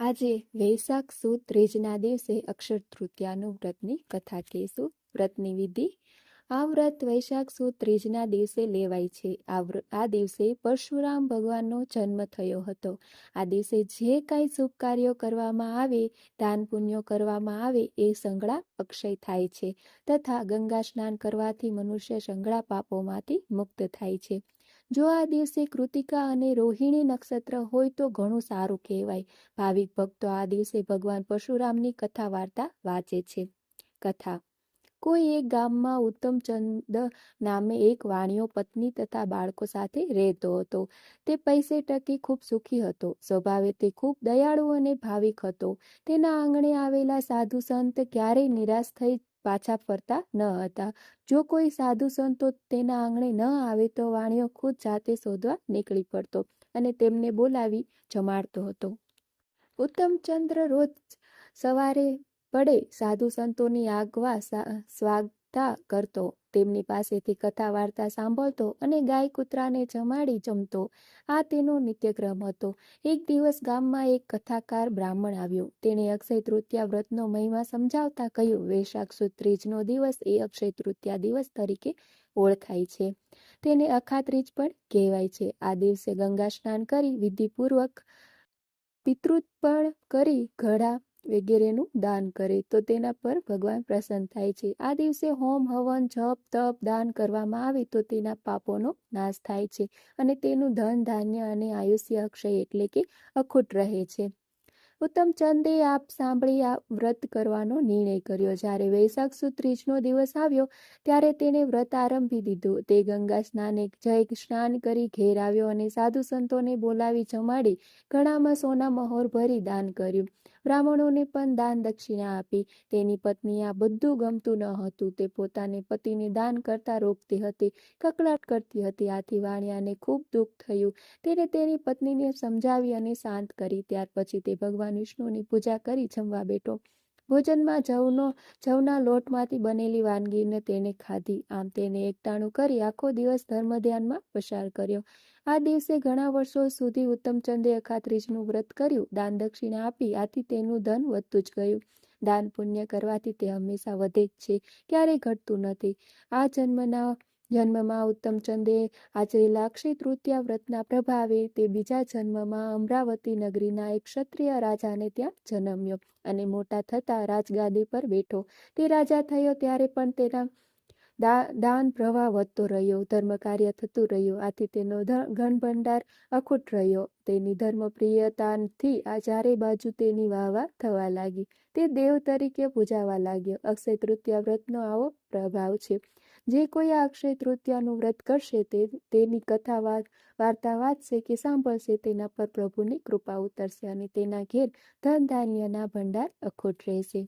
આજે વૈશાખ સુદ ત્રીજના દિવસે અક્ષર તૃતીયાનું વ્રતની કથા કહીશું. વ્રતની વિધિ. આ વ્રત વૈશાખ સુદ ત્રીજના દિવસે લેવાય છે. આ વ્રત આ દિવસે પરશુરામ ભગવાનનો જન્મ થયો હતો. આ દિવસે જે કાંઈ શુભ કાર્યો કરવામાં આવે, દાન પુણ્યો કરવામાં આવે, એ સંગળા અક્ષય થાય છે તથા ગંગા સ્નાન કરવાથી મનુષ્ય સંગળા પાપોમાંથી મુક્ત થાય છે. જો આ દિવસે કૃતિકા અને રોહિણી નક્ષત્ર હોય તો ઘણું સારું કહેવાય. ભાવિક ભક્તો આ દિવસે ભગવાન પરશુરામની કથા વાર્તા વાંચે છે. કથા. કોઈ એક ગામમાં ઉત્તમચંદ નામે એક વાણિયો પત્ની તથા બાળકો સાથે રહેતો હતો. તે પૈસે ટકી ખૂબ સુખી હતો. સ્વભાવે તે ખૂબ દયાળુ અને ભાવિક હતો. તેના આંગણે આવેલા સાધુ સંત ક્યારેય નિરાશ થઈ પાછા ફરતા ન હતા. જો કોઈ સાધુ સંતો તેના આંગણે ન આવે તો વાણિયો ખુદ જાતે શોધવા નીકળી પડતો અને તેમને બોલાવી જમાડતો હતો. ઉત્તમચંદ્ર રોજ સવારે પડે સાધુ સંતોની આગવા સા- સ્વાગતા કરતો, તેમની પાસેથી કથા વાર્તા સાંભળતો અને ગાય કૂતરાને જમાડી જમતો. આ તેનો નિત્યક્રમ હતો. એક દિવસ ગામમાં એક કથાકાર બ્રાહ્મણ આવ્યો. તેણે અક્ષય તૃતીયા વ્રતનો મહિમા સમજાવતા કહ્યું, વૈશાખ સુદ ત્રીજનો દિવસ એ અક્ષય તૃતીયા દિવસ તરીકે ઓળખાય છે. તેને અખાત્રીજ પણ કહેવાય છે. આ દિવસે ગંગા સ્નાન કરી વિધિપૂર્વક પિતૃત્પણ કરી ઘડા વગેરેનું દાન કરે, તો તેના પર ભગવાન પ્રસન્ન થાય છે. આ દિવસે હોમ, હવન, જપ, તપ, દાન કરવામાં આવે, તો તેના પાપોનો નાશ થાય છે અને તેનું ધન, ધાન્ય અને આયુષ્ય અક્ષય એટલે કે અખૂટ રહે છે. ઉત્તમચંદે આપ સાંભળી આ વ્રત કરવાનો નિર્ણય કર્યો. જ્યારે વૈશાખ સુદ ત્રીજનો દિવસ આવ્યો, ત્યારે તેણે વ્રત આરંભી દીધું. તે ગંગા સ્નાને જય સ્નાન કરી ઘેર આવ્યો અને સાધુ સંતોને બોલાવી જમાડી ઘણામાં સોના મહોર ભરી દાન કર્યું. બ્રાહ્મણોને પણ દાન દક્ષિણા આપી. તેની પત્ની આ બધું ગમતું ન હતું. તે પોતાને પતિને દાન કરતા રોકતી હતી કકળાટ કરતી હતી. આથી વાણિયાને ખૂબ દુઃખ થયું. તેને તેની પત્નીને સમજાવી અને શાંત કરી. ત્યાર પછી તે ભગવાન વિષ્ણુની પૂજા કરી જમવા બેઠો. ભોજનમાં જવનો, જવના લોટમાંથી બનેલી વાનગીને તેને ખાધી. આમ તેને એકટાણું કરી આખો દિવસ ધર્મ ધ્યાનમાં પસાર કર્યો. આ દિવસે ઘણા વર્ષો સુધી ઉત્તમચંદે અખાત્રીજનું વ્રત કર્યું. દાન દક્ષિણા આપી, આથી તેનું ધન વધતું જ ગયું. દાન પુણ્ય કરવાથી તે હંમેશા વધે જ છે, ક્યારેય ઘટતું નથી. આ જન્મના જન્મમાં ઉત્તમચંદે આચરેલા અક્ષય તૃતીયા વ્રતના પ્રભાવે તે બીજા જન્મમાં અમરાવતી નગરીના એક ક્ષત્રિય રાજાને ત્યાં જન્મ્યો અને મોટા થતા રાજગાદી પર બેઠો. તે રાજા થયો ત્યારે પણ તેના દાન પ્રવાહ વધતો રહ્યો, ધર્મ કાર્ય થતું રહ્યું. આથી તેનો ધન ભંડાર અખૂટ રહ્યો. તેની ધર્મપ્રિયતાથી આ ચારે બાજુ તેની વાહવા થવા લાગી. તે દેવ તરીકે પૂજાવા લાગ્યો. અક્ષય તૃતીય વ્રતનો આવો પ્રભાવ છે. જે કોઈ આ અક્ષય તૃતીયાનું વ્રત કરશે તે, તેની કથા વાર્તા વાંચશે કે સાંભળશે તેના પર પ્રભુની કૃપા ઉતરશે અને તેના ઘેર ધન ધાન્યના ભંડાર અખોટ રહેશે.